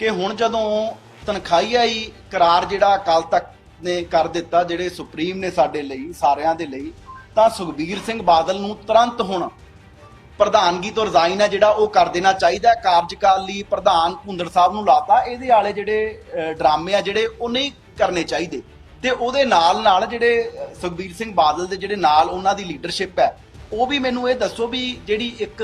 ਕਿ ਹੁਣ ਜਦੋਂ ਤਨਖਾਹੀਆ ਹੀ ਕਰਾਰ ਜਿਹੜਾ ਅਕਾਲ ਤਖਤ ਨੇ ਕਰ ਦਿੱਤਾ, ਜਿਹੜੇ ਸੁਪਰੀਮ ਨੇ ਸਾਡੇ ਲਈ, ਸਾਰਿਆਂ ਦੇ ਲਈ, ਤਾਂ ਸੁਖਬੀਰ ਸਿੰਘ ਬਾਦਲ ਨੂੰ ਤੁਰੰਤ ਹੁਣ ਪ੍ਰਧਾਨਗੀ ਤੋਂ ਰਿਜ਼ਾਈਨ ਹੈ ਜਿਹੜਾ ਉਹ ਕਰ ਦੇਣਾ ਚਾਹੀਦਾ ਹੈ। ਕਾਰਜਕਾਲ ਲਈ ਪ੍ਰਧਾਨ ਭੁੰਦੜ ਸਾਹਿਬ ਨੂੰ ਲਾਤਾ ਇਹਦੇ ਵਾਲੇ ਜਿਹੜੇ ਡਰਾਮੇ ਆ ਜਿਹੜੇ, ਉਹ ਨਹੀਂ ਕਰਨੇ ਚਾਹੀਦੇ ਤੇ ਉਹਦੇ ਨਾਲ ਨਾਲ ਜਿਹੜੇ ਸੁਖਬੀਰ ਸਿੰਘ ਬਾਦਲ ਦੇ ਜਿਹੜੇ ਨਾਲ ਉਹਨਾਂ ਦੀ ਲੀਡਰਸ਼ਿਪ ਹੈ, ਉਹ ਵੀ ਮੈਨੂੰ ਇਹ ਦੱਸੋ ਵੀ ਜਿਹੜੀ ਇੱਕ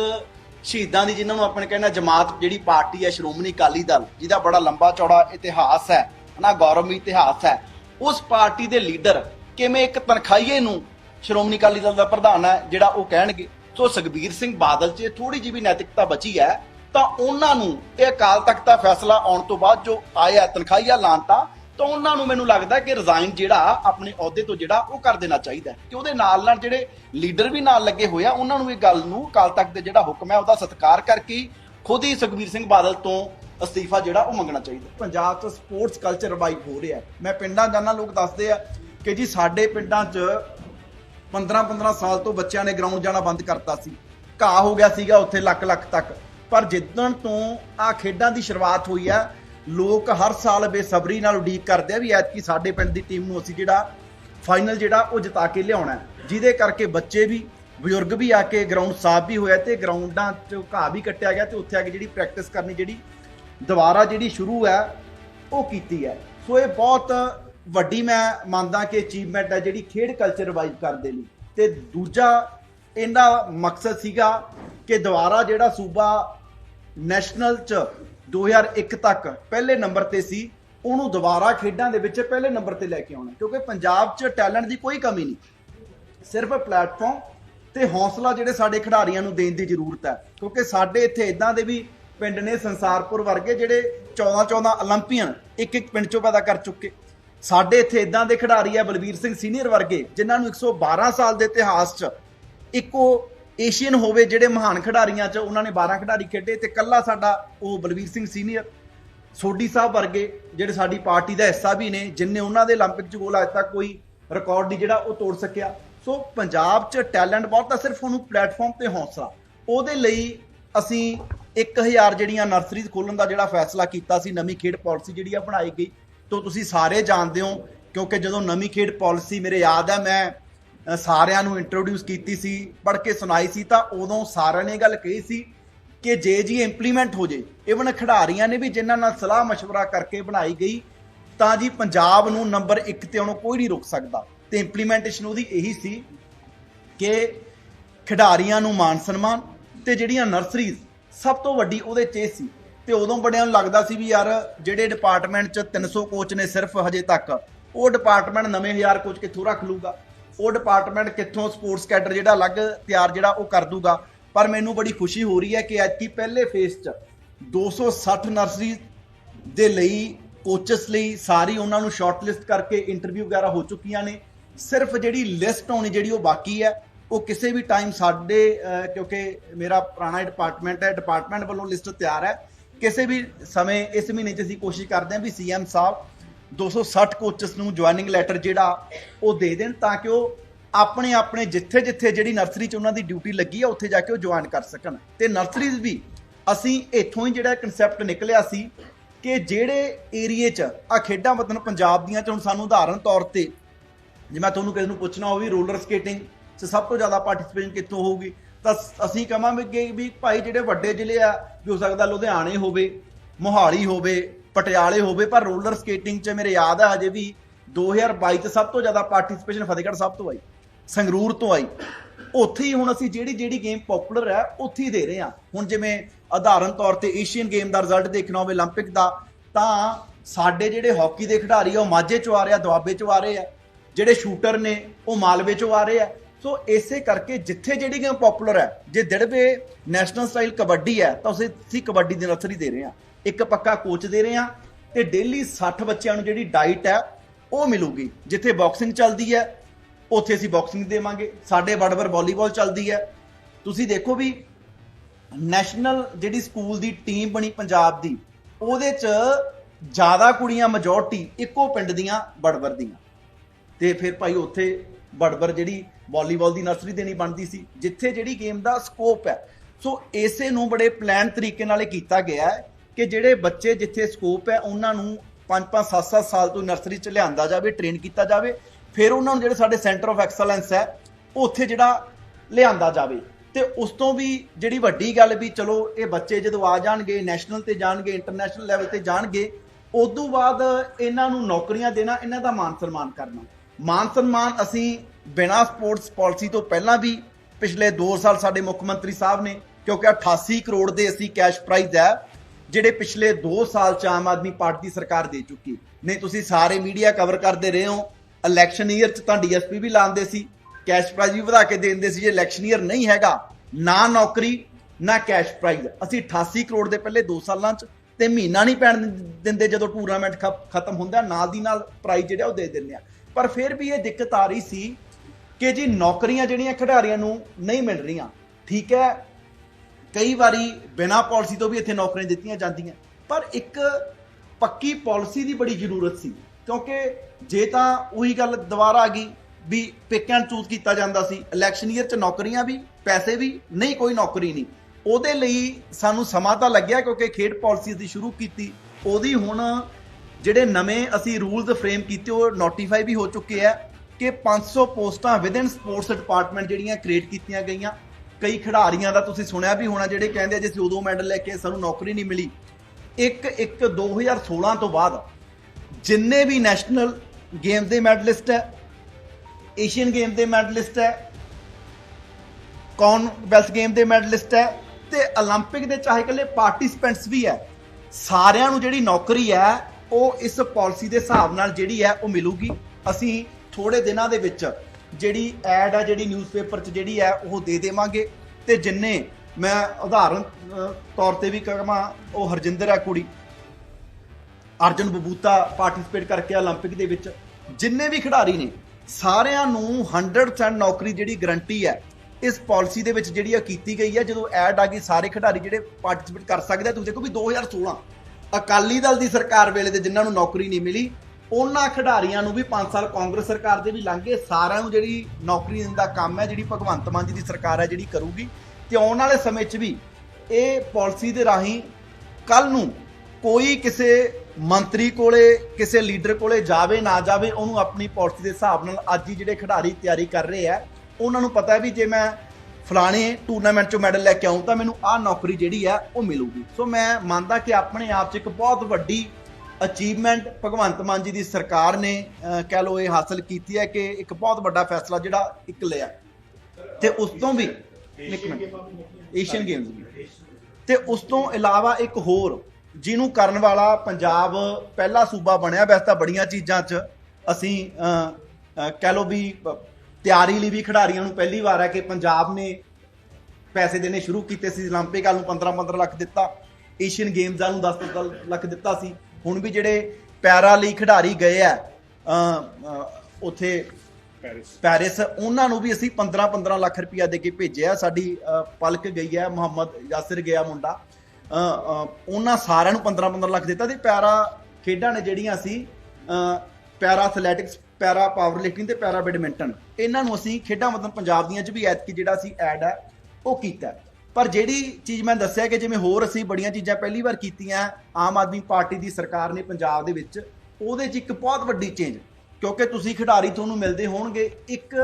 ਸ਼ਹੀਦਾਂ ਦੀ ਜਿਨ੍ਹਾਂ ਨੂੰ ਆਪਣੇ ਕਹਿੰਦਾ ਜਮਾਤ ਜਿਹੜੀ ਪਾਰਟੀ ਹੈ ਸ਼੍ਰੋਮਣੀ ਅਕਾਲੀ ਦਲ, ਜਿਹਦਾ ਬੜਾ ਲੰਬਾ ਚੌੜਾ ਇਤਿਹਾਸ ਹੈ, ਹਨਾ, ਗੌਰਵਮਈ ਇਤਿਹਾਸ ਹੈ, ਉਸ ਪਾਰਟੀ ਦੇ ਲੀਡਰ ਕਿਵੇਂ ਇੱਕ ਤਨਖਾਈਏ ਨੂੰ ਸ਼੍ਰੋਮਣੀ ਅਕਾਲੀ ਦਲ ਦਾ ਪ੍ਰਧਾਨ ਹੈ, ਜਿਹੜਾ ਉਹ ਕਹਿਣਗੇ? ਸੋ ਸੁਖਬੀਰ ਸਿੰਘ ਬਾਦਲ 'ਚ ਥੋੜੀ ਜਿਹੀ ਵੀ ਨੈਤਿਕਤਾ ਬਚੀ ਹੈ, ਤਾਂ ਉਹਨਾਂ ਨੂੰ ਇਹ ਅਕਾਲ ਤਖਤ ਦਾ ਫੈਸਲਾ ਆਉਣ ਤੋਂ ਬਾਅਦ ਜੋ ਆਇਆ, ਤਨਖਾਹੀਆ ਲਾਂਤਾ ਤਾਂ ਉਹਨਾਂ ਨੂੰ ਮੈਨੂੰ ਲੱਗਦਾ ਕਿ ਰਿਜ਼ਾਈਨ ਜਿਹੜਾ ਆਪਣੇ ਅਹੁਦੇ ਤੋਂ ਜਿਹੜਾ ਉਹ ਕਰ ਦੇਣਾ ਚਾਹੀਦਾ ਹੈ। ਕਿ ਉਹਦੇ ਨਾਲ ਨਾਲ ਜਿਹੜੇ ਲੀਡਰ ਵੀ ਨਾਲ ਲੱਗੇ ਹੋਏ ਆ, ਉਹਨਾਂ ਨੂੰ ਇਹ ਗੱਲ ਨੂੰ ਅਕਾਲ ਤੱਕ ਦੇ ਜਿਹੜਾ ਹੁਕਮ ਹੈ, ਉਹਦਾ ਸਤਿਕਾਰ ਕਰਕੇ ਖੁਦ ਹੀ ਸੁਖਬੀਰ ਸਿੰਘ ਬਾਦਲ ਤੋਂ ਅਸਤੀਫਾ ਜਿਹੜਾ ਉਹ ਮੰਗਣਾ ਚਾਹੀਦਾ ਪੰਜਾਬ 'ਚ ਸਪੋਰਟਸ ਕਲਚਰ ਰਿਵਾਈਵ ਹੋ ਰਿਹਾ ਮੈਂ ਪਿੰਡਾਂ ਜਾਣਾ ਲੋਕ ਦੱਸਦੇ ਆ ਕਿ ਜੀ ਸਾਡੇ ਪਿੰਡਾਂ 'ਚ 15-15 ਸਾਲ ਤੋਂ ਬੱਚਿਆਂ ਨੇ ਗਰਾਊਂਡ ਜਾਣਾ ਬੰਦ ਕਰਤਾ ਸੀ। ਘਾਹ ਹੋ ਗਿਆ ਸੀਗਾ ਉੱਥੇ ਲੱਖ ਲੱਖ ਤੱਕ। ਪਰ ਜਿੱਦਣ ਤੋਂ ਆ ਖੇਡਾਂ ਦੀ ਸ਼ੁਰੂਆਤ ਹੋਈ ਆ ਲੋਕ ਹਰ ਸਾਲ ਬੇਸਬਰੀ ਨਾਲ ਉਡੀਕ ਕਰਦੇ ਆ ਵੀ ਐਤਕੀ ਸਾਡੇ ਪਿੰਡ ਦੀ ਟੀਮ ਨੂੰ ਅਸੀਂ ਜਿਹੜਾ ਫਾਈਨਲ ਜਿਹੜਾ ਉਹ ਜਿਤਾ ਕੇ ਲਿਆਉਣਾ ਜਿਹਦੇ ਕਰਕੇ ਬੱਚੇ ਵੀ, ਬਜ਼ੁਰਗ ਵੀ ਆ ਕੇ ਗਰਾਊਂਡ ਸਾਫ਼ ਵੀ ਹੋਇਆ ਤੇ ਗਰਾਊਂਡਾਂ 'ਚ ਘਾਹ ਵੀ ਕੱਟਿਆ ਗਿਆ ਤੇ ਉੱਥੇ ਆ ਕੇ ਜਿਹੜੀ ਪ੍ਰੈਕਟਿਸ ਕਰਨੀ ਜਿਹੜੀ ਦੁਬਾਰਾ ਜਿਹੜੀ ਸ਼ੁਰੂ ਹੈ, ਉਹ ਕੀਤੀ ਹੈ। ਸੋ ਇਹ ਬਹੁਤ ਵੱਡੀ ਮੈਂ ਮੰਨਦਾ ਕਿ ਅਚੀਵਮੈਂਟ ਹੈ ਜਿਹੜੀ ਖੇਡ ਕਲਚਰ ਰਿਵਾਈਵ ਕਰਨ ਦੇ ਲਈ। ਤੇ ਦੂਜਾ ਇਹਦਾ ਮਕਸਦ ਸੀਗਾ ਕਿ ਦੁਬਾਰਾ ਜਿਹੜਾ ਸੂਬਾ ਨੈਸ਼ਨਲ ਚ 2001 ਤੱਕ ਪਹਿਲੇ ਨੰਬਰ ਤੇ ਸੀ, ਉਹਨੂੰ ਦੁਬਾਰਾ ਖੇਡਾਂ ਦੇ ਵਿੱਚ ਪਹਿਲੇ ਨੰਬਰ ਤੇ ਲੈ ਕੇ ਆਉਣਾ, ਕਿਉਂਕਿ ਪੰਜਾਬ 'ਚ ਟੈਲੈਂਟ ਦੀ ਕੋਈ ਕਮੀ ਨਹੀਂ। ਸਿਰਫ ਪਲੇਟਫਾਰਮ ਤੇ ਹੌਸਲਾ ਜਿਹੜੇ ਸਾਡੇ ਖਿਡਾਰੀਆਂ ਨੂੰ ਦੇਣ ਦੀ ਜ਼ਰੂਰਤ ਹੈ, ਕਿਉਂਕਿ ਸਾਡੇ ਇੱਥੇ ਇਦਾਂ ਦੇ ਵੀ ਪਿੰਡ ਨੇ ਸੰਸਾਰਪੁਰ ਵਰਗੇ ਜਿਹੜੇ 14-14 올림픽ੀਅਨ ਇੱਕ ਇੱਕ ਪਿੰਡ 'ਚੋਂ ਪੈਦਾ ਕਰ ਚੁੱਕੇ। ਸਾਡੇ ਇੱਥੇ ਇਦਾਂ ਦੇ ਖਿਡਾਰੀ ਹੈ ਬਲਬੀਰ ਸਿੰਘ ਸੀਨੀਅਰ ਵਰਗੇ, ਜਿਨ੍ਹਾਂ ਨੂੰ 112 ਸਾਲ ਦੇ ਇਤਿਹਾਸ 'ਚ ਇੱਕੋ ਏਸ਼ੀਅਨ ਹੋਵੇ ਜਿਹੜੇ ਮਹਾਨ ਖਿਡਾਰੀਆਂ 'ਚ ਉਹਨਾਂ ਨੇ 12 ਖਿਡਾਰੀ ਖੇਡੇ ਤੇ ਕੱਲਾ ਸਾਡਾ ਉਹ ਬਲਵੀਰ ਸਿੰਘ ਸੀਨੀਅਰ ਸੋਢੀ ਸਾਹਿਬ ਵਰਗੇ ਜਿਹੜੇ ਸਾਡੀ ਪਾਰਟੀ ਦਾ ਹਿੱਸਾ ਵੀ ਨੇ ਜਿਨਨੇ ਉਹਨਾਂ ਦੇ 올림픽 'ਚ ਗੋਲ ਅੱਜ ਤੱਕ ਕੋਈ ਰਿਕਾਰਡ ਨਹੀਂ ਜਿਹੜਾ ਉਹ ਤੋੜ ਸਕਿਆ ਸੋ ਪੰਜਾਬ 'ਚ ਟੈਲੈਂਟ ਬਹੁਤ ਆ ਸਿਰਫ ਉਹਨੂੰ ਪਲੇਟਫਾਰਮ ਤੇ ਹੌਸਲਾ ਉਹਦੇ ਲਈ ਅਸੀਂ 1000 ਜਿਹੜੀਆਂ ਨਰਸਰੀਜ਼ ਖੋਲਣ ਦਾ ਜਿਹੜਾ ਫੈਸਲਾ ਕੀਤਾ ਸੀ ਨਵੀਂ ਖੇਡ ਪਾਲਿਸੀ ਜਿਹੜੀ ਆ ਬਣਾਈ ਗਈ ਤੋਂ ਤੁਸੀਂ ਸਾਰੇ ਜਾਣਦੇ ਹੋ ਕਿਉਂਕਿ ਜਦੋਂ ਨਵੀਂ ਖੇਡ ਪਾਲਿਸੀ ਮੇਰੇ ਯਾਦ ਹੈ ਮੈਂ ਅ, ਸਾਰਿਆਂ ਨੂੰ ਇੰਟਰੋਡਿਊਸ ਕੀਤੀ ਸੀ ਪੜ੍ਹ ਕੇ ਸੁਣਾਈ ਸੀ ਤਾਂ ਉਦੋਂ ਸਾਰਿਆਂ ਨੇ ਇਹ ਗੱਲ ਕਹੀ ਸੀ ਕਿ ਜੇ ਜੀ ਇੰਪਲੀਮੈਂਟ ਹੋ ਜੇ ਇਵਨ ਖਿਡਾਰੀਆਂ ਨੇ ਵੀ ਜਿਨ੍ਹਾਂ ਨਾਲ ਸਲਾਹ مشورہ ਕਰਕੇ ਬਣਾਈ ਗਈ ਤਾਂ ਜੀ ਪੰਜਾਬ ਨੂੰ ਨੰਬਰ 1 ਤੇ ਆਉਣੋਂ ਕੋਈ ਨਹੀਂ ਰੋਕ ਸਕਦਾ ਤੇ ਇੰਪਲੀਮੈਂਟੇਸ਼ਨ ਉਹਦੀ ਇਹੀ ਸੀ ਕਿ ਖਿਡਾਰੀਆਂ ਨੂੰ ਮਾਨ ਸਨਮਾਨ ਤੇ ਜਿਹੜੀਆਂ ਨਰਸਰੀਜ਼ ਸਭ ਤੋਂ ਵੱਡੀ ਉਹਦੇ 'ਚ ਇਹ ਸੀ ਤੇ ਉਦੋਂ ਬੜਿਆਂ ਨੂੰ ਲੱਗਦਾ ਸੀ ਵੀ ਯਾਰ ਜਿਹੜੇ ਡਿਪਾਰਟਮੈਂਟ 'ਚ 300 ਕੋਚ ਨੇ ਸਿਰਫ ਹਜੇ ਤੱਕ ਉਹ ਡਿਪਾਰਟਮੈਂਟ ਨਵੇਂ ਹਜ਼ਾਰ ਕੋਚ ਕਿੱਥੋਂ ਰੱਖ ਲੂਗਾ ਉਹ ਡਿਪਾਰਟਮੈਂਟ ਕਿੱਥੋਂ ਸਪੋਰਟਸ ਕੈਡਰ ਜਿਹੜਾ ਅਲੱਗ ਤਿਆਰ ਜਿਹੜਾ ਉਹ ਕਰ ਦੂਗਾ। ਪਰ ਮੈਨੂੰ ਬੜੀ ਖੁਸ਼ੀ ਹੋ ਰਹੀ ਹੈ ਕਿ ਐਤਕੀ ਪਹਿਲੇ ਫੇਸ 'ਚ 260 ਨਰਸਰੀ ਦੇ ਲਈ ਕੋਚਸ ਲਈ ਸਾਰੀ ਉਹਨਾਂ ਨੂੰ ਸ਼ਾਰਟਲਿਸਟ ਕਰਕੇ ਇੰਟਰਵਿਊ ਵਗੈਰਾ ਹੋ ਚੁੱਕੀਆਂ ਨੇ। ਸਿਰਫ ਜਿਹੜੀ ਲਿਸਟ ਆਉਣੀ ਜਿਹੜੀ ਉਹ ਬਾਕੀ ਹੈ, ਉਹ ਕਿਸੇ ਵੀ ਟਾਈਮ ਸਾਡੇ ਕਿਉਂਕਿ ਮੇਰਾ ਪੁਰਾਣਾ ਡਿਪਾਰਟਮੈਂਟ ਹੈ ਡਿਪਾਰਟਮੈਂਟ ਵੱਲੋਂ ਲਿਸਟ ਤਿਆਰ ਹੈ। ਕਿਸੇ ਵੀ ਸਮੇਂ ਇਸ ਮਹੀਨੇ 'ਚ ਅਸੀਂ ਕੋਸ਼ਿਸ਼ ਕਰਦੇ ਹਾਂ ਵੀ ਸੀਐਮ ਸਾਹਿਬ 260 ਕੋਚਸ ਨੂੰ ਜੁਆਇਨਿੰਗ ਲੈਟਰ ਜਿਹੜਾ ਉਹ ਦੇ ਦੇਣ ਤਾਂ ਕਿ ਉਹ ਆਪਣੇ ਆਪਣੇ ਜਿੱਥੇ ਜਿੱਥੇ ਜਿਹੜੀ ਨਰਸਰੀ 'ਚ ਉਹਨਾਂ ਦੀ ਡਿਊਟੀ ਲੱਗੀ ਆ, ਉੱਥੇ ਜਾ ਕੇ ਉਹ ਜੁਆਇਨ ਕਰ ਸਕਣ। ਤੇ ਨਰਸਰੀਜ਼ ਵੀ ਅਸੀਂ ਇੱਥੋਂ ਹੀ ਜਿਹੜਾ ਕਨਸੈਪਟ ਨਿਕਲਿਆ ਸੀ ਕਿ ਜਿਹੜੇ ਏਰੀਏ 'ਚ ਆ ਖੇਡਾਂ ਵਤਨ ਪੰਜਾਬ ਦੀਆਂ 'ਚ ਹੁਣ ਸਾਨੂੰ ਉਦਾਹਰਨ ਤੌਰ ਤੇ ਜੇ ਮੈਂ ਤੁਹਾਨੂੰ ਕਿਸੇ ਨੂੰ ਪੁੱਛਣਾ ਹੋਵੇ ਰੋਲਰ ਸਕੇਟਿੰਗ 'ਚ ਸਭ ਤੋਂ ਜ਼ਿਆਦਾ ਪਾਰਟਿਸਿਪੇਸ਼ਨ ਕਿੱਥੋਂ ਹੋਊਗੀ? ਤਾਂ ਅਸੀਂ ਕਹਾਂਗੇ ਵੀ ਭਾਈ ਜਿਹੜੇ ਵੱਡੇ ਜ਼ਿਲ੍ਹੇ ਆ, ਵੀ ਹੋ ਸਕਦਾ ਲੁਧਿਆਣੇ ਹੋਵੇ, ਮੋਹਾਲੀ ਹੋਵੇ ਪਟਿਆਲੇ ਹੋਵੇ ਪਰ ਰੋਲਰ ਸਕੇਟਿੰਗ 'ਚ ਮੇਰੇ ਯਾਦ ਆ ਹਜੇ ਵੀ 2022 'ਚ ਸਭ ਤੋਂ ਜ਼ਿਆਦਾ ਪਾਰਟਿਸਿਪੇਸ਼ਨ ਫਤਿਹਗੜ੍ਹ ਸਾਹਿਬ ਤੋਂ ਆਈ ਸੰਗਰੂਰ ਤੋਂ ਆਈ ਉੱਥੇ ਹੀ ਹੁਣ ਅਸੀਂ ਜਿਹੜੀ ਜਿਹੜੀ ਗੇਮ ਪਪੂਲਰ ਹੈ ਉੱਥੇ ਹੀ ਦੇ ਰਹੇ ਹਾਂ ਹੁਣ ਜਿਵੇਂ ਉਦਾਹਰਨ ਤੌਰ ਤੇ ਏਸ਼ੀਅਨ ਗੇਮ ਦਾ ਰਿਜ਼ਲਟ ਦੇਖਣਾ ਹੋਵੇ 올림픽 ਦਾ ਤਾਂ ਸਾਡੇ ਜਿਹੜੇ ਹਾਕੀ ਦੇ ਖਿਡਾਰੀ ਆ ਉਹ ਮਾਝੇ ਚੋਂ ਆ ਰਹੇ ਆ ਦੁਆਬੇ ਚੋਂ ਆ ਰਹੇ ਆ ਜਿਹੜੇ ਸ਼ੂਟਰ ਨੇ ਉਹ ਮਾਲਵੇ ਚੋਂ ਆ ਰਹੇ ਆ ਸੋ ਇਸੇ ਕਰਕੇ ਜਿੱਥੇ ਜਿਹੜੀ ਗੇਮ ਪਪੂਲਰ ਹੈ ਜੇ ਦਿੜਵੇ ਨੈਸ਼ਨਲ ਸਟਾਈਲ ਕਬੱਡੀ ਹੈ ਤਾਂ ਉਸੇ ਅਸੀਂ ਕਬੱਡੀ ਦੀ ਨਰਸਰੀ ਦੇ ਰਹੇ ਹਾਂ ਇੱਕ ਪੱਕਾ ਕੋਚ ਦੇ ਰਹੇ ਹਾਂ ਤੇ ਡੇਲੀ 60 ਬੱਚਿਆਂ ਨੂੰ ਜਿਹੜੀ ਡਾਈਟ ਹੈ, ਉਹ ਮਿਲੂਗੀ। ਜਿੱਥੇ ਬਾਕਸਿੰਗ ਚੱਲਦੀ ਹੈ, ਉੱਥੇ ਅਸੀਂ ਬਾਕਸਿੰਗ ਦੇਵਾਂਗੇ। ਸਾਡੇ ਬੜਬਰ ਵਾਲੀਬਾਲ ਚੱਲਦੀ ਹੈ। ਤੁਸੀਂ ਦੇਖੋ ਵੀ ਨੈਸ਼ਨਲ ਜਿਹੜੀ ਸਕੂਲ ਦੀ ਟੀਮ ਬਣੀ ਪੰਜਾਬ ਦੀ, ਉਹਦੇ 'ਚ ਜ਼ਿਆਦਾ ਕੁੜੀਆਂ ਮੈਜੋਰਟੀ ਇੱਕੋ ਪਿੰਡ ਦੀਆਂ ਬੜਬਰ ਦੀਆਂ। ਤੇ ਫਿਰ ਭਾਈ ਉੱਥੇ ਬੜਬਰ ਜਿਹੜੀ ਵਾਲੀਬਾਲ ਦੀ ਨਰਸਰੀ ਦੇਣੀ ਬਣਦੀ ਸੀ, ਜਿੱਥੇ ਜਿਹੜੀ ਗੇਮ ਦਾ ਸਕੋਪ ਹੈ। ਸੋ ਇਸੇ ਨੂੰ ਬੜੇ ਪਲਾਨ ਤਰੀਕੇ ਨਾਲ ਇਹ ਕੀਤਾ ਗਿਆ ਹੈ ਕਿ ਜਿਹੜੇ ਬੱਚੇ ਜਿੱਥੇ ਸਕੋਪ ਹੈ, ਉਹਨਾਂ ਨੂੰ 5-5 7-7 ਸਾਲ ਤੋਂ ਨਰਸਰੀ ਚ ਲਿਆਂਦਾ ਜਾਵੇ, ਟ੍ਰੇਨ ਕੀਤਾ ਜਾਵੇ, ਫਿਰ ਉਹਨਾਂ ਨੂੰ ਜਿਹੜੇ ਸਾਡੇ ਸੈਂਟਰ ਆਫ ਐਕਸਲੈਂਸ ਹੈ ਉਹ ਉੱਥੇ ਜਿਹੜਾ ਲਿਆਂਦਾ ਜਾਵੇ। ਤੇ ਉਸ ਤੋਂ ਵੀ ਜਿਹੜੀ ਵੱਡੀ ਗੱਲ ਵੀ ਚਲੋ, ਇਹ ਬੱਚੇ ਜਦੋਂ ਆ ਜਾਣਗੇ, ਨੈਸ਼ਨਲ ਤੇ ਜਾਣਗੇ, ਇੰਟਰਨੈਸ਼ਨਲ ਲੈਵਲ ਤੇ ਜਾਣਗੇ, ਉਦੋਂ ਬਾਅਦ ਇਹਨਾਂ ਨੂੰ ਨੌਕਰੀਆਂ ਦੇਣਾ, ਇਹਨਾਂ ਦਾ ਮਾਨ ਸਨਮਾਨ ਕਰਨਾ। ਮਾਨ ਸਨਮਾਨ ਅਸੀਂ ਬਿਨਾਂ ਸਪੋਰਟਸ ਪਾਲਿਸੀ ਤੋਂ ਪਹਿਲਾਂ ਵੀ ਪਿਛਲੇ 2 ਸਾਲ ਸਾਡੇ ਮੁੱਖ ਮੰਤਰੀ ਸਾਹਿਬ ਨੇ, ਕਿਉਂਕਿ 88 ਕਰੋੜ ਦੇ ਅਸੀਂ ਕੈਸ਼ ਪ੍ਰਾਈਜ਼ ਹੈ ਜਿਹੜੇ ਪਿਛਲੇ 2 ਸਾਲ ਚ ਆਮ ਆਦਮੀ ਪਾਰਟੀ ਦੀ ਸਰਕਾਰ ਦੇ ਚੁੱਕੀ। ਨਹੀਂ, ਤੁਸੀਂ ਸਾਰੇ ਮੀਡੀਆ ਕਵਰ ਕਰਦੇ ਰਹੇ ਹੋ। ਇਲੈਕਸ਼ਨ ਈਅਰ ਚ ਤਾਂ ਡੀਐਸਪੀ ਵੀ ਲਾਉਂਦੇ ਸੀ। ਕੈਸ਼ ਪ੍ਰਾਈਜ਼ ਵੀ ਵਧਾ ਕੇ ਦੇ ਦਿੰਦੇ ਸੀ। ਜੇ ਇਲੈਕਸ਼ਨ ਈਅਰ ਨਹੀਂ ਹੈਗਾ, ਨਾ ਨੌਕਰੀ, ਨਾ ਕੈਸ਼ ਪ੍ਰਾਈਜ਼ ਅਸੀਂ 88 ਕਰੋੜ ਦੇ ਪਹਿਲੇ 2 ਸਾਲਾਂ ਚ ਤੇ ਮਹੀਨਾ ਨਹੀਂ ਪੈਣ ਦਿੰਦੇ ਜਦੋਂ ਟੂਰਨਾਮੈਂਟ ਖਤਮ ਹੁੰਦਾ ਨਾਲ ਦੀ ਨਾਲ ਪ੍ਰਾਈਜ਼ ਜਿਹੜਾ ਉਹ ਦੇ ਦਿੰਦੇ ਆ ਪਰ ਫਿਰ ਵੀ ਇਹ ਦਿੱਕਤ ਆ ਰਹੀ ਸੀ ਕਿ ਜੀ ਨੌਕਰੀਆਂ ਜਿਹੜੀਆਂ ਖਿਡਾਰੀਆਂ ਨੂੰ ਨਹੀਂ ਮਿਲ ਰਹੀਆਂ, ਠੀਕ ਹੈ ਕਈ ਵਾਰੀ ਬਿਨਾਂ ਪਾਲਿਸੀ ਤੋਂ ਵੀ ਇੱਥੇ ਨੌਕਰੀਆਂ ਦਿੱਤੀਆਂ ਜਾਂਦੀਆਂ। ਪਰ ਇੱਕ ਪੱਕੀ ਪਾਲਿਸੀ ਦੀ ਬੜੀ ਜ਼ਰੂਰਤ ਸੀ, ਕਿਉਂਕਿ ਜੇ ਤਾਂ ਉਹੀ ਗੱਲ ਦੁਬਾਰਾ ਆ ਗਈ ਵੀ ਪਿਕ ਐਂਡ ਚੂਜ਼ ਕੀਤਾ ਜਾਂਦਾ ਸੀ ਇਲੈਕਸ਼ਨ ਈਅਰ 'ਚ ਨੌਕਰੀਆਂ ਵੀ, ਪੈਸੇ ਵੀ, ਨਹੀਂ ਕੋਈ ਨੌਕਰੀ ਨਹੀਂ। ਉਹਦੇ ਲਈ ਸਾਨੂੰ ਸਮਾਂ ਤਾਂ ਲੱਗਿਆ ਕਿਉਂਕਿ ਖੇਡ ਪਾਲਿਸੀ ਅਸੀਂ ਸ਼ੁਰੂ ਕੀਤੀ। ਉਹਦੀ ਹੁਣ ਜਿਹੜੇ ਨਵੇਂ ਅਸੀਂ ਰੂਲਸ ਫਰੇਮ ਕੀਤੇ, ਉਹ ਨੋਟੀਫਾਈ ਵੀ ਹੋ ਚੁੱਕੇ ਆ ਕਿ 500 ਪੋਸਟਾਂ ਵਿਦਿਨ ਸਪੋਰਟਸ ਡਿਪਾਰਟਮੈਂਟ ਜਿਹੜੀਆਂ ਕ੍ਰੀਏਟ ਕੀਤੀਆਂ ਗਈਆਂ ਕਈ ਖਿਡਾਰੀਆਂ ਦਾ ਤੁਸੀਂ ਸੁਣਿਆ ਵੀ ਹੋਣਾ ਜਿਹੜੇ ਕਹਿੰਦੇ ਆ ਜੇ ਅਸੀਂ ਉਦੋਂ ਮੈਡਲ ਲੈ ਕੇ ਸਾਨੂੰ ਨੌਕਰੀ ਨਹੀਂ ਮਿਲੀ ਇੱਕ ਇੱਕ 2016 ਤੋਂ ਬਾਅਦ ਜਿੰਨੇ ਵੀ ਨੈਸ਼ਨਲ ਗੇਮ ਦੇ ਮੈਡਲਿਸਟ ਹੈ ਏਸ਼ੀਅਨ ਗੇਮ ਦੇ ਮੈਡਲਿਸਟ ਹੈ ਕਾਮਨਵੈਲਥ ਗੇਮ ਦੇ ਮੈਡਲਿਸਟ ਹੈ ਤੇ 올림픽 ਦੇ ਚਾਹੇ ਇਕੱਲੇ ਪਾਰਟਿਸਪੈਂਟਸ ਵੀ ਹੈ ਸਾਰਿਆਂ ਨੂੰ ਜਿਹੜੀ ਨੌਕਰੀ ਹੈ ਉਹ ਇਸ ਪਾਲਿਸੀ ਦੇ ਹਿਸਾਬ ਨਾਲ ਜਿਹੜੀ ਹੈ ਉਹ ਮਿਲੂਗੀ ਅਸੀਂ ਥੋੜੇ ਦਿਨਾਂ ਦੇ ਵਿੱਚ ਜਿਹੜੀ ਐਡ ਹੈ ਜਿਹੜੀ ਨਿਊਜ਼ਪੇਪਰ 'ਚ ਜਿਹੜੀ ਹੈ ਉਹ ਦੇ ਦੇਵਾਂਗੇ ਤੇ ਜਿੰਨੇ ਮੈਂ ਉਦਾਹਰਨ ਅਹ, ਤੌਰ ਤੇ ਵੀ ਕਹਾਂ ਉਹ ਹਰਜਿੰਦਰ ਹੈ ਕੁੜੀ ਅਰਜਨ ਬਬੂਤਾ ਪਾਰਟਿਸਿਪੇਟ ਕਰਕੇ 올림픽 ਦੇ ਵਿੱਚ ਜਿੰਨੇ ਵੀ ਖਿਡਾਰੀ ਨੇ ਸਾਰਿਆਂ ਨੂੰ 100% ਨੌਕਰੀ ਜਿਹੜੀ ਗਰੰਟੀ ਹੈ ਇਸ ਪਾਲਿਸੀ ਦੇ ਵਿੱਚ ਜਿਹੜੀ ਆ ਕੀਤੀ ਗਈ ਹੈ ਜਦੋਂ ਐਡ ਆ ਗਈ ਸਾਰੇ ਖਿਡਾਰੀ ਜਿਹੜੇ ਪਾਰਟਿਸਿਪੇਟ ਕਰ ਸਕਦੇ ਆ ਤੁਸੀਂ ਦੇਖੋ ਵੀ 2016 ਅਕਾਲੀ ਦਲ ਦੀ ਸਰਕਾਰ ਵੇਲੇ ਦੇ ਜਿਨ੍ਹਾਂ ਨੂੰ ਨੌਕਰੀ ਨਹੀਂ ਮਿਲੀ ਉਹਨਾਂ ਖਿਡਾਰੀਆਂ ਨੂੰ ਵੀ 5 ਸਾਲ ਕਾਂਗਰਸ ਸਰਕਾਰ ਦੇ ਵੀ ਲੰਘੇ, ਸਾਰਿਆਂ ਨੂੰ ਜਿਹੜੀ ਨੌਕਰੀ ਦੇਣ ਦਾ ਕੰਮ ਹੈ, ਜਿਹੜੀ ਭਗਵੰਤ ਮਾਨ ਜੀ ਦੀ ਸਰਕਾਰ ਹੈ, ਜਿਹੜੀ ਕਰੂਗੀ। ਤੇ ਆਉਣ ਵਾਲੇ ਸਮੇਂ 'ਚ ਵੀ ਇਹ ਪਾਲਿਸੀ ਦੇ ਰਾਹੀਂ ਕੱਲ ਨੂੰ ਕੋਈ ਕਿਸੇ ਮੰਤਰੀ ਕੋਲੇ, ਕਿਸੇ ਲੀਡਰ ਕੋਲੇ ਜਾਵੇ, ਨਾ ਜਾਵੇ, ਉਹਨੂੰ ਆਪਣੀ ਪਾਲਿਸੀ ਦੇ ਹਿਸਾਬ ਨਾਲ ਅੱਜ ਹੀ ਜਿਹੜੇ ਖਿਡਾਰੀ ਤਿਆਰੀ ਕਰ ਰਹੇ ਆ, ਉਹਨਾਂ ਨੂੰ ਪਤਾ ਵੀ ਜੇ ਮੈਂ ਫਲਾਣੇ ਟੂਰਨਾਮੈਂਟ 'ਚੋਂ ਮੈਡਲ ਲੈ ਕੇ ਆਉਂ ਤਾਂ ਮੈਨੂੰ ਆਹ ਨੌਕਰੀ ਜਿਹੜੀ ਆ, ਉਹ ਮਿਲੂਗੀ। ਸੋ ਮੈਂ ਮੰਨਦਾ ਕਿ ਆਪਣੇ ਆਪ 'ਚ ਇੱਕ ਬਹੁਤ ਵੱਡੀ ਅਚੀਵਮੈਂਟ ਭਗਵੰਤ ਮਾਨ ਜੀ ਦੀ ਸਰਕਾਰ ਨੇ ਅਹ, ਕਹਿ ਲਓ ਇਹ ਹਾਸਲ ਕੀਤੀ ਹੈ ਕਿ ਇੱਕ ਬਹੁਤ ਵੱਡਾ ਫੈਸਲਾ ਜਿਹੜਾ ਇੱਕ ਲਿਆ ਤੇ ਉਸ ਤੋਂ ਵੀ ਇੱਕ ਮਿੰਟ ਏਸ਼ੀਅਨ ਗੇਮਸ ਵੀ ਤੇ ਉਸ ਤੋਂ ਇਲਾਵਾ ਇੱਕ ਹੋਰ ਜਿਹਨੂੰ ਕਰਨ ਵਾਲਾ ਪੰਜਾਬ ਪਹਿਲਾ ਸੂਬਾ ਬਣਿਆ ਵੈਸੇ ਤਾਂ ਬੜੀਆਂ ਚੀਜ਼ਾਂ 'ਚ ਅਸੀਂ ਅਹ, ਅਹ, ਕਹਿ ਲਓ ਵੀ ਅਹ, ਤਿਆਰੀ ਲਈ ਵੀ ਖਿਡਾਰੀਆਂ ਨੂੰ ਪਹਿਲੀ ਵਾਰ ਹੈ ਕਿ ਪੰਜਾਬ ਨੇ ਪੈਸੇ ਦੇਣੇ ਸ਼ੁਰੂ ਕੀਤੇ ਸੀ 올림픽 ਵਾਲ ਨੂੰ 15-15 ਲੱਖ ਦਿੱਤਾ ਏਸ਼ੀਅਨ ਗੇਮਸ ਵਾਲ ਨੂੰ 10 ਲੱਖ ਦਿੱਤਾ ਸੀ ਹੁਣ ਵੀ ਜਿਹੜੇ ਪੈਰਾ ਲਈ ਖਿਡਾਰੀ ਗਏ ਆ ਉੱਥੇ ਪੈਰਿਸ ਪੈਰਿਸ ਉਹਨਾਂ ਨੂੰ ਵੀ ਅਸੀਂ 15-15 ਲੱਖ ਰੁਪਇਆ ਦੇ ਕੇ ਭੇਜਿਆ ਸਾਡੀ ਪਲਕ ਗਈ ਹੈ ਮੁਹੰਮਦ ਯਾਸਿਰ ਗਿਆ ਮੁੰਡਾ। ਉਹਨਾਂ ਸਾਰਿਆਂ ਨੂੰ 15-15 ਲੱਖ ਦਿੱਤਾ ਤੇ ਪੈਰਾ ਖੇਡਾਂ ਨੇ ਜਿਹੜੀਆਂ ਸੀ para athletics para power lifting ਤੇ ਪੈਰਾ ਬੈਡਮਿੰਟਨ ਇਹਨਾਂ ਨੂੰ ਅਸੀਂ ਖੇਡਾਂ ਮਤਲਬ ਪੰਜਾਬ ਦੀਆਂ ਚ ਵੀ ਐਤਕੀ ਜਿਹੜਾ ਸੀ ਐਡ ਹੈ ਉਹ ਕੀਤਾ। ਪਰ ਜਿਹੜੀ ਚੀਜ਼ ਮੈਂ ਦੱਸਿਆ ਕਿ ਜਿਵੇਂ ਹੋਰ ਅਸੀਂ ਬੜੀਆਂ ਚੀਜ਼ਾਂ ਪਹਿਲੀ ਵਾਰ ਕੀਤੀਆਂ, ਆਮ ਆਦਮੀ ਪਾਰਟੀ ਦੀ ਸਰਕਾਰ ਨੇ ਪੰਜਾਬ ਦੇ ਵਿੱਚ, ਉਹਦੇ 'ਚ ਇੱਕ ਬਹੁਤ ਵੱਡੀ ਚੇਂਜ ਕਿਉਂਕਿ ਤੁਸੀਂ ਖਿਡਾਰੀ ਤੁਹਾਨੂੰ ਮਿਲਦੇ ਹੋਣਗੇ। ਇੱਕ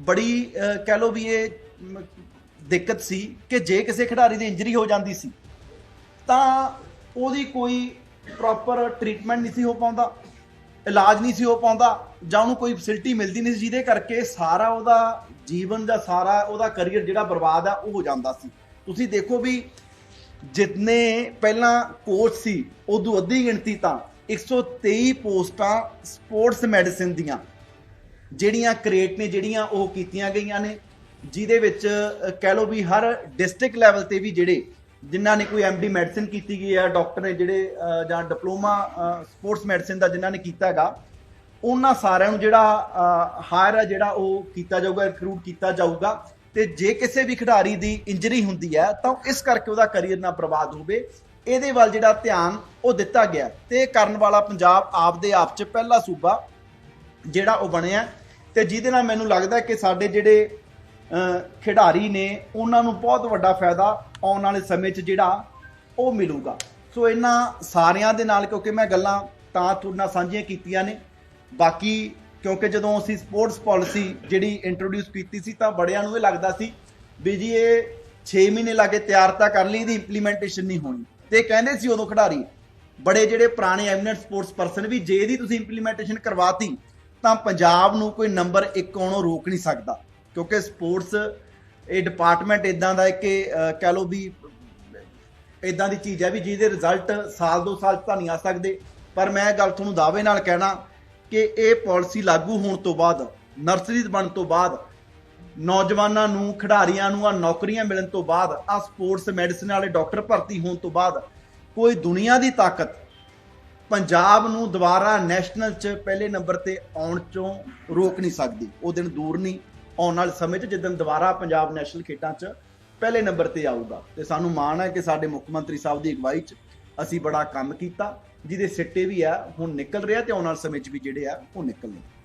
ਬੜੀ ਕਹਿ ਲਓ ਵੀ ਇਹ ਦਿੱਕਤ ਸੀ ਕਿ ਜੇ ਕਿਸੇ ਖਿਡਾਰੀ ਦੀ ਇੰਜਰੀ ਹੋ ਜਾਂਦੀ ਸੀ, ਤਾਂ ਉਹਦੀ ਕੋਈ ਪ੍ਰੋਪਰ ਟ੍ਰੀਟਮੈਂਟ ਨਹੀਂ ਸੀ ਹੋ ਪਾਉਂਦਾ। ਇਲਾਜ ਨਹੀਂ ਸੀ ਹੋ ਪਾਉਂਦਾ, ਜਾਂ ਉਹਨੂੰ ਕੋਈ ਫੈਸਿਲਿਟੀ ਮਿਲਦੀ ਨਹੀਂ ਸੀ, ਜਿਹਦੇ ਕਰਕੇ ਸਾਰਾ ਉਹਦਾ ਜੀਵਨ ਦਾ ਸਾਰਾ ਉਹਦਾ ਕੈਰੀਅਰ ਜਿਹੜਾ ਬਰਬਾਦ ਆ, ਉਹ ਹੋ ਜਾਂਦਾ ਸੀ। ਤੁਸੀਂ ਦੇਖੋ ਵੀ ਜਿੰਨੇ ਪਹਿਲਾਂ ਕੋਚ ਸੀ, ਉਦੋਂ ਅੱਧੀ ਗਿਣਤੀ ਤਾਂ 123 ਪੋਸਟਾਂ ਸਪੋਰਟਸ ਮੈਡੀਸਿਨ ਦੀਆਂ, ਜਿਹੜੀਆਂ ਕ੍ਰੀਏਟ ਨੇ, ਜਿਹੜੀਆਂ ਉਹ ਕੀਤੀਆਂ ਗਈਆਂ ਨੇ, ਜਿਹਦੇ ਵਿੱਚ ਕਹਿ ਲਓ ਵੀ ਹਰ ਡਿਸਟ੍ਰਿਕਟ ਲੈਵਲ ਤੇ ਵੀ ਜਿਹੜੇ ਜਿਨ੍ਹਾਂ ਨੇ ਕੋਈ ਐਮਡੀ ਮੈਡੀਸਿਨ ਕੀਤੀ ਗਈ ਹੈ ਡਾਕਟਰ ਨੇ ਜਿਹੜੇ ਜਾਂ ਡਿਪਲੋਮਾ ਸਪੋਰਟਸ ਮੈਡੀਸਿਨ ਦਾ ਜਿਨ੍ਹਾਂ ਨੇ ਕੀਤਾ ਹੈਗਾ, ਉਹਨਾਂ ਸਾਰਿਆਂ ਨੂੰ ਜਿਹੜਾ ਹਾਇਰ ਹੈ ਜਿਹੜਾ ਉਹ ਕੀਤਾ ਜਾਊਗਾ ਰਿਕਰੂਟ ਕੀਤਾ ਜਾਊਗਾ। ਤੇ ਜੇ ਕਿਸੇ ਵੀ ਖਿਡਾਰੀ ਦੀ ਇੰਜਰੀ ਹੁੰਦੀ ਹੈ, ਤਾਂ ਇਸ ਕਰਕੇ ਉਹਦਾ ਕੈਰੀਅਰ ਨਾ ਬਰਬਾਦ ਹੋਵੇ। ਇਹਦੇ ਵੱਲ ਜਿਹੜਾ ਧਿਆਨ ਉਹ ਦਿੱਤਾ ਗਿਆ। ਤੇ ਕਰਨ ਵਾਲਾ ਪੰਜਾਬ ਆਪਦੇ ਆਪ 'ਚ ਪਹਿਲਾ ਸੂਬਾ ਜਿਹੜਾ ਉਹ ਬਣਿਆ। ਤੇ ਜਿਹਦੇ ਨਾਲ ਮੈਨੂੰ ਲੱਗਦਾ ਕਿ ਸਾਡੇ ਜਿਹੜੇ ਖਿਡਾਰੀ ਨੇ ਉਹਨਾਂ ਨੂੰ ਬਹੁਤ ਵੱਡਾ ਫਾਇਦਾ ਆਉਣ ਵਾਲੇ ਸਮੇਂ 'ਚ ਜਿਹੜਾ ਉਹ ਮਿਲੂਗਾ। ਸੋ ਇਹਨਾਂ ਸਾਰਿਆਂ ਦੇ ਨਾਲ ਕਿਉਂਕਿ ਮੈਂ ਗੱਲਾਂ ਤਾਂ ਤੁਹਾਡੇ ਨਾਲ ਸਾਂਝੀਆਂ ਕੀਤੀਆਂ ਨੇ। ਬਾਕੀ ਕਿਉਂਕਿ ਜਦੋਂ ਅਸੀਂ ਸਪੋਰਟਸ ਪਾਲਿਸੀ ਜਿਹੜੀ ਇੰਟਰੋਡਿਊਸ ਕੀਤੀ ਸੀ ਤਾਂ ਬੜਿਆਂ ਨੂੰ ਇਹ ਲੱਗਦਾ ਸੀ ਵੀ ਜੀ ਇਹ 6 ਮਹੀਨੇ ਲਾਗੇ ਤਿਆਰ ਤਾਂ ਕਰ ਲਈ, ਇਹਦੀ ਇੰਪਲੀਮੈਂਟੇਸ਼ਨ ਨਹੀਂ ਹੋਣੀ। ਤੇ ਕਹਿੰਦੇ ਸੀ ਉਦੋਂ ਖਿਡਾਰੀ, ਬੜੇ ਜਿਹੜੇ ਪੁਰਾਣੇ ਐਮੀਨੈਂਟ ਸਪੋਰਟਸ ਪਰਸਨ ਵੀ ਜੇ ਇਹਦੀ ਤੁਸੀਂ ਇੰਪਲੀਮੈਂਟੇਸ਼ਨ ਕਰਵਾਤੀ, ਤਾਂ ਪੰਜਾਬ ਨੂੰ ਕੋਈ ਨੰਬਰ 1 ਆਉਣੋਂ ਰੋਕ ਨਹੀਂ ਸਕਦਾ। ਕਿਉਂਕਿ ਸਪੋਰਟਸ ਇਹ ਡਿਪਾਰਟਮੈਂਟ ਇਦਾਂ ਦਾ ਹੈ ਕਿ ਅਹ, ਕਹਿ ਲਓ ਵੀ ਇਦਾਂ ਦੀ ਚੀਜ਼ ਹੈ ਵੀ ਜਿਹਦੇ ਰਿਜ਼ਲਟ ਸਾਲ ਦੋ ਸਾਲ ਤਾਂ ਨਹੀਂ ਆ ਸਕਦੇ। ਪਰ ਮੈਂ ਇਹ ਗੱਲ ਤੁਹਾਨੂੰ ਦਾਅਵੇ ਨਾਲ ਕਹਿਣਾ ਕਿ ਇਹ ਪਾਲਿਸੀ ਲਾਗੂ ਹੋਣ ਤੋਂ ਬਾਅਦ ਨਰਸਰੀ ਬਣਨ ਤੋਂ ਬਾਅਦ ਨੌਜਵਾਨਾਂ ਨੂੰ ਖਿਡਾਰੀਆਂ ਨੂੰ ਆ ਨੌਕਰੀਆਂ ਮਿਲਣ ਤੋਂ ਬਾਅਦ ਆ ਸਪੋਰਟਸ ਮੈਡੀਸਨ ਵਾਲੇ ਡਾਕਟਰ ਭਰਤੀ ਹੋਣ ਤੋਂ ਬਾਅਦ ਕੋਈ ਦੁਨੀਆ ਦੀ ਤਾਕਤ ਪੰਜਾਬ ਨੂੰ ਦੁਬਾਰਾ ਨੈਸ਼ਨਲ 'ਚ ਪਹਿਲੇ ਨੰਬਰ ਤੇ ਆਉਣ 'ਚੋਂ ਰੋਕ ਨਹੀਂ ਸਕਦੀ। ਉਹ ਦਿਨ ਦੂਰ ਨਹੀਂ। ਆਉਣ ਵਾਲੇ ਸਮੇਂ 'ਚ ਜਦੋਂ ਦੁਬਾਰਾ ਪੰਜਾਬ ਨੈਸ਼ਨਲ ਖੇਡਾਂ 'ਚ ਪਹਿਲੇ ਨੰਬਰ ਤੇ ਆਊਗਾ। ਤੇ ਸਾਨੂੰ ਮਾਣ ਹੈ ਕਿ ਸਾਡੇ ਮੁੱਖ ਮੰਤਰੀ ਸਾਹਿਬ ਦੀ ਅਗਵਾਈ 'ਚ ਅਸੀਂ ਬੜਾ ਕੰਮ ਕੀਤਾ, ਜਿਹਦੇ ਸਿੱਟੇ ਵੀ ਆ, ਹੁਣ ਨਿਕਲ ਰਿਹਾ ਤੇ ਆਉਣ ਵਾਲੇ ਸਮੇਂ 'ਚ ਵੀ ਜਿਹੜੇ ਆ, ਉਹ ਨਿਕਲਣਗੇ।